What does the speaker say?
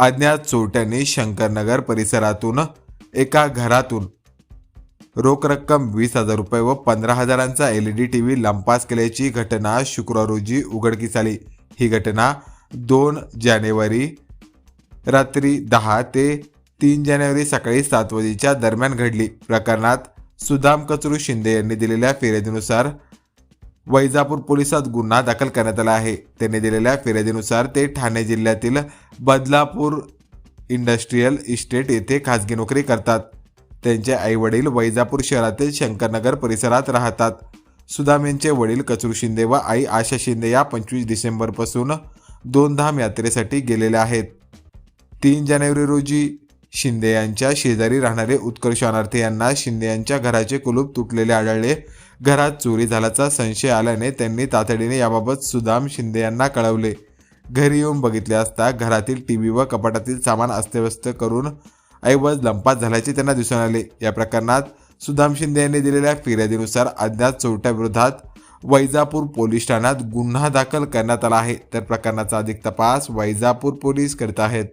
अज्ञात चोरट्यांनी शंकरनगर परिसरातून एका घरातून रोख रक्कम वीस हजार रुपये व पंधरा हजारांचा L E D T V लंपास केल्याची घटना शुक्रवार रोजी उघडकीस आली. ही घटना दोन जानेवारी रात्री दहा ते तीन जानेवारी सकाळी सात वाजेच्या दरम्यान घडली. प्रकरणात सुदाम कचरू शिंदे यांनी दिलेल्या फिर्यादीनुसार वैजापूर पोलिसात गुन्हा दाखल करण्यात आला आहे. त्यांनी दिलेल्या फिर्यादीनुसार ते ठाणे जिल्ह्यातील बदलापूर इंडस्ट्रीयल इस्टेट येथे खाजगी नोकरी करतात. त्यांचे आई वडील वैजापूर शहरातील शंकरनगर परिसरात राहतात. सुदाम यांचे वडील कचरू शिंदे व आई आशा शिंदे या पंचवीस डिसेंबरपासून दोन धाम यात्रेसाठी गेलेले आहेत. तीन जानेवारी रोजी शिंदे यांच्या शेजारी राहणारे उत्कर्षणार्थी यांना शिंदे यांच्या घराचे कुलूप तुटलेले आढळले. घरात चोरी झाल्याचा संशय आल्याने त्यांनी तातडीने याबाबत सुदाम शिंदे यांना कळवले. घरी येऊन बघितले असता घरातील टी व्ही व कपाटातील सामान अस्तव्यस्त करून ऐवज लंपास झाल्याचे त्यांना दिसून आले. या प्रकरणात सुधाम शिंदे यांनी दिलेल्या फिर्यादीनुसार अज्ञात चोरट्याविरोधात वैजापूर पोलीस ठाण्यात गुन्हा दाखल करण्यात आला आहे. तर प्रकरणाचा अधिक तपास वैजापूर पोलीस करत आहेत.